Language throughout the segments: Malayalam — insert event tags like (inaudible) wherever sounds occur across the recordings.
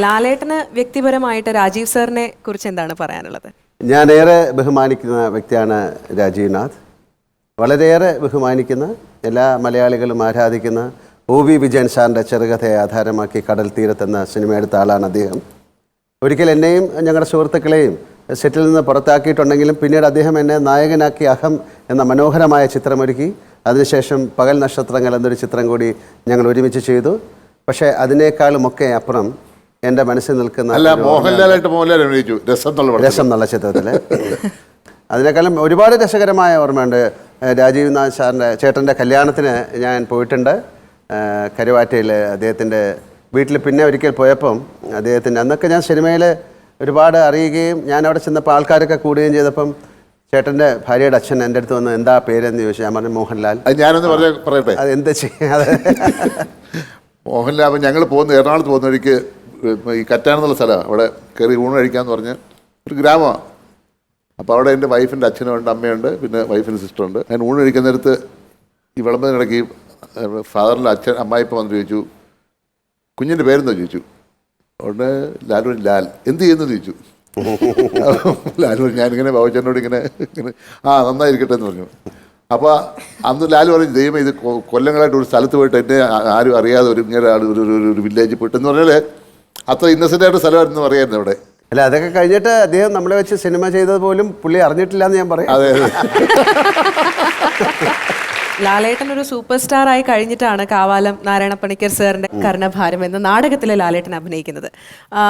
ലാലേട്ടന് വ്യക്തിപരമായിട്ട് രാജീവ് സാറിനെ കുറിച്ച് എന്താണ് പറയാനുള്ളത്? ഞാൻ ഏറെ ബഹുമാനിക്കുന്ന വ്യക്തിയാണ് രാജീവ് നാഥ് വളരെയേറെ ബഹുമാനിക്കുന്ന എല്ലാ മലയാളികളും ആരാധിക്കുന്ന ഒ വി വിജയൻ സാറിന്റെ ചെറുകഥയെ ആധാരമാക്കി കടൽ തീരത്തെന്ന സിനിമ എടുത്ത ആളാണ് അദ്ദേഹം. ഒരിക്കൽ എന്നെയും ഞങ്ങളുടെ സുഹൃത്തുക്കളെയും സെറ്റിൽ നിന്ന് പുറത്താക്കിയിട്ടുണ്ടെങ്കിലും പിന്നീട് അദ്ദേഹം എന്നെ നായകനാക്കി അഹം എന്ന മനോഹരമായ ചിത്രമൊരുക്കി. അതിനുശേഷം പകൽ നക്ഷത്രങ്ങൾ എന്നൊരു ചിത്രം കൂടി ഞങ്ങൾ ഒരുമിച്ച് ചെയ്തു. പക്ഷേ അതിനേക്കാളുമൊക്കെ അപ്പുറം എന്റെ മനസ്സിൽ നിൽക്കുന്ന അല്ല മോഹൻലാലായിട്ട് മോഹൻലാൽ അഭിനയിച്ചു. രസം. രസം എന്നുള്ള ചിത്രത്തിൽ അതിനേക്കാളും ഒരുപാട് രസകരമായ ഓർമ്മയുണ്ട്. രാജീവ് നാഥ് സാറിന്റെ ചേട്ടന്റെ കല്യാണത്തിന് ഞാൻ പോയിട്ടുണ്ട്. കരുവാറ്റയിൽ അദ്ദേഹത്തിന്റെ വീട്ടിൽ പിന്നെ ഒരിക്കൽ പോയപ്പം അദ്ദേഹത്തിന്റെ അന്നൊക്കെ ഞാൻ സിനിമയിൽ ഒരുപാട് അറിയുകയും ഞാൻ അവിടെ ചെന്നപ്പോൾ ആൾക്കാരൊക്കെ കൂടുകയും ചെയ്തപ്പം ചേട്ടന്റെ ഭാര്യയുടെ അച്ഛൻ എന്റെ അടുത്ത് വന്ന് എന്താ പേരെന്ന് ചോദിച്ചു. ഞാൻ പറഞ്ഞു മോഹൻലാൽ. ഞാനൊന്ന് പറഞ്ഞ പറയട്ടെ? അത് എന്താ ചെയ്യാതെ (laughs) മോഹൻലാൽ അപ്പം ഞങ്ങൾ പോകുന്ന എറണാകുളത്ത് പോകുന്ന വഴിക്ക് ഈ കറ്റാനെന്നുള്ള സ്ഥലമാണ്. അവിടെ കയറി ഊണ് കഴിക്കാന്ന് പറഞ്ഞ് ഒരു ഗ്രാമമാണ്. അപ്പോൾ അവിടെ എന്റെ വൈഫിന്റെ അച്ഛനുണ്ട് അമ്മയുണ്ട് പിന്നെ വൈഫിന്റെ സിസ്റ്ററുണ്ട്. ഞാൻ ഊണ് കഴിക്കുന്ന നേരത്ത് ഈ വിളമ്പുന്ന കിടക്കി ഫാദറിന്റെ അച്ഛൻ അമ്മായിപ്പം വന്ന് ചോദിച്ചു കുഞ്ഞിന്റെ പേരെന്തോ? ചോദിച്ചു. അതുകൊണ്ട് ലാലു ലാൽ. എന്ത് ചെയ്യുന്നു? ചോദിച്ചു. ലാലു ഞാനിങ്ങനെ ബാബുച്ചേട്ടനോട് ഇങ്ങനെ ഇങ്ങനെ ആ നന്നായിരിക്കട്ടെ എന്ന് പറഞ്ഞു. അപ്പോൾ അന്ന് ലാലു പറഞ്ഞു ദൈവം ഇത് കൊല്ലങ്ങളായിട്ട് ഒരു സ്ഥലത്ത് പോയിട്ട് എന്നെ ആരും അറിയാതെ ഒരു ഇങ്ങനെ ഒരു ഒരു- വില്ലേജിൽ പോയിട്ട് എന്ന് പറഞ്ഞാൽ അത്ര ഇന്നസെന്റ് ആയിട്ട് സ്ഥലമായിരുന്നു പറയുന്നത് അവിടെ. അല്ല അതൊക്കെ കഴിഞ്ഞിട്ട് അദ്ദേഹം നമ്മളെ വെച്ച് സിനിമ ചെയ്തത് പോലും പുള്ളി അറിഞ്ഞിട്ടില്ല എന്ന് ഞാൻ പറയും. അതെ അതെ. ലാലേട്ടൻ ഒരു സൂപ്പർ സ്റ്റാർ ആയി കഴിഞ്ഞിട്ടാണ് കാവാലം നാരായണ പണിക്കർ സാറിന്റെ കർണഭാരം എന്ന നാടകത്തിലെ ലാലേട്ടൻ അഭിനയിക്കുന്നത്. ആ,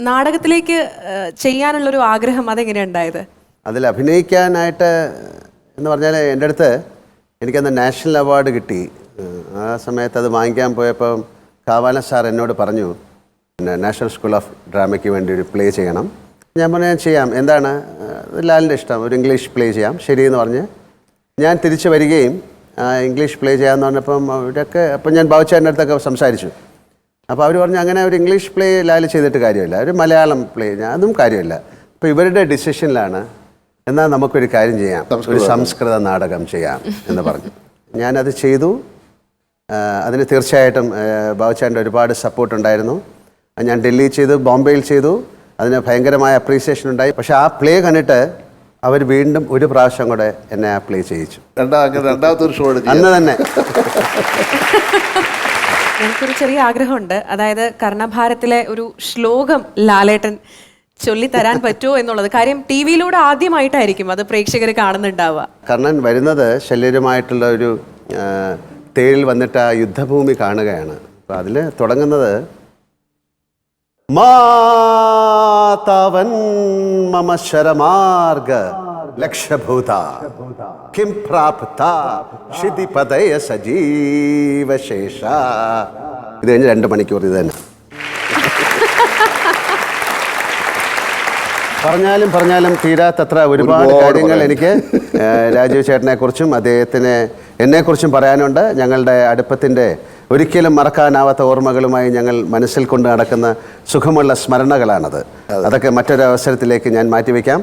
നാടകത്തിലേക്ക് ആ, ചെയ്യാനുള്ളൊരു ആഗ്രഹം അതെങ്ങനെ ഉണ്ടായത്? അതിൽ അഭിനയിക്കാനായിട്ട് എന്ന് പറഞ്ഞാൽ എന്റെ അടുത്ത് എനിക്കന്ന് നാഷണൽ അവാർഡ് കിട്ടി. ഏഹ് ആ സമയത്ത് അത് വാങ്ങിക്കാൻ പോയപ്പോൾ കാവാലൻ സാർ എന്നോട് പറഞ്ഞു പിന്നെ നാഷണൽ സ്കൂൾ ഓഫ് ഡ്രാമയ്ക്ക് വേണ്ടി ഒരു പ്ലേ ചെയ്യണം. ഞാൻ പറഞ്ഞു ഞാൻ ചെയ്യാം. എന്താണ്? ലാലിന്റെ ഇഷ്ടം. ഒരു ഇംഗ്ലീഷ് പ്ലേ ചെയ്യാം. ശരിയെന്ന് പറഞ്ഞ് ഞാൻ തിരിച്ചു വരികയും ഇംഗ്ലീഷ് പ്ലേ ചെയ്യാമെന്ന് പറഞ്ഞപ്പം അവരൊക്കെ അപ്പം ഞാൻ ബാബുച്ചാന്റെ അടുത്തൊക്കെ സംസാരിച്ചു. അപ്പോൾ അവർ പറഞ്ഞു അങ്ങനെ ഒരു ഇംഗ്ലീഷ് പ്ലേ ലാൽ ചെയ്തിട്ട് കാര്യമില്ല. ഒരു മലയാളം പ്ലേ അതും കാര്യമില്ല. അപ്പോൾ ഇവരുടെ ഡിസിഷനിലാണ് എന്നാൽ നമുക്കൊരു കാര്യം ചെയ്യാം. ഒരു സംസ്കൃത. നാടകം ചെയ്യാം എന്ന് പറഞ്ഞു. ഞാനത് ചെയ്തു. അതിന് തീർച്ചയായിട്ടും ബാബുച്ചാന്റെ ഒരുപാട് സപ്പോർട്ട് ഉണ്ടായിരുന്നു അത് ഞാൻ ഡൽഹിയിൽ ചെയ്തു ബോംബെയിൽ ചെയ്തു. അതിന് ഭയങ്കരമായ അപ്രീസിയേഷൻ ഉണ്ടായി. പക്ഷെ ആ പ്ലേ കണ്ടിട്ട് അവർ വീണ്ടും ഒരു പ്രാവശ്യം കൂടെ എന്നെ ആ പ്ലേ ചെയ്യിച്ചു. രണ്ടാം രണ്ടാമത്തെ ഒരു ഷോ അന്ന് തന്നെ. (laughs) എനിക്കൊരു ചെറിയ ആഗ്രഹമുണ്ട്. അതായത് കർണഭാരത്തിലെ ഒരു ശ്ലോകം ലാലേട്ടൻ ചൊല്ലി തരാൻ പറ്റുമോ എന്നുള്ളത്. കാര്യം ടി വിയിലൂടെ ആദ്യമായിട്ടായിരിക്കും അത് പ്രേക്ഷകർ കാണുന്നുണ്ടാവുക. കർണൻ വരുന്നത് ശല്യരുമായിട്ടുള്ള ഒരു തേരിൽ വന്നിട്ട് ആ യുദ്ധഭൂമി കാണുകയാണ്. അപ്പോൾ അതിൽ തുടങ്ങുന്നത് മാതാവൻ മമ ശരമാർഗ ലക്ഷഭൂത കിം പ്രാപ്ത ക്ഷിതിപതയ സജീവശേഷ ഇത് കഴിഞ്ഞ് രണ്ട് മണിക്കൂർ ഇത് തന്നെ. (laughs) പറഞ്ഞാലും പറഞ്ഞാലും തീരാത്തത്ര ഒരുപാട് കാര്യങ്ങൾ. എനിക്ക് രാജീവ് ചേട്ടനെ കുറിച്ചും അദ്ദേഹത്തിന് എന്നെക്കുറിച്ചും പറയാനുണ്ട്. ഞങ്ങളുടെ അടുപ്പത്തിന്റെ ഒരിക്കലും മറക്കാനാവാത്ത ഓർമ്മകളുമായി ഞങ്ങൾ മനസ്സിൽ കൊണ്ട് നടക്കുന്ന സുഖമുള്ള സ്മരണകളാണത്. അതൊക്കെ മറ്റൊരു അവസരത്തിലേക്ക് ഞാൻ മാറ്റിവെക്കാം.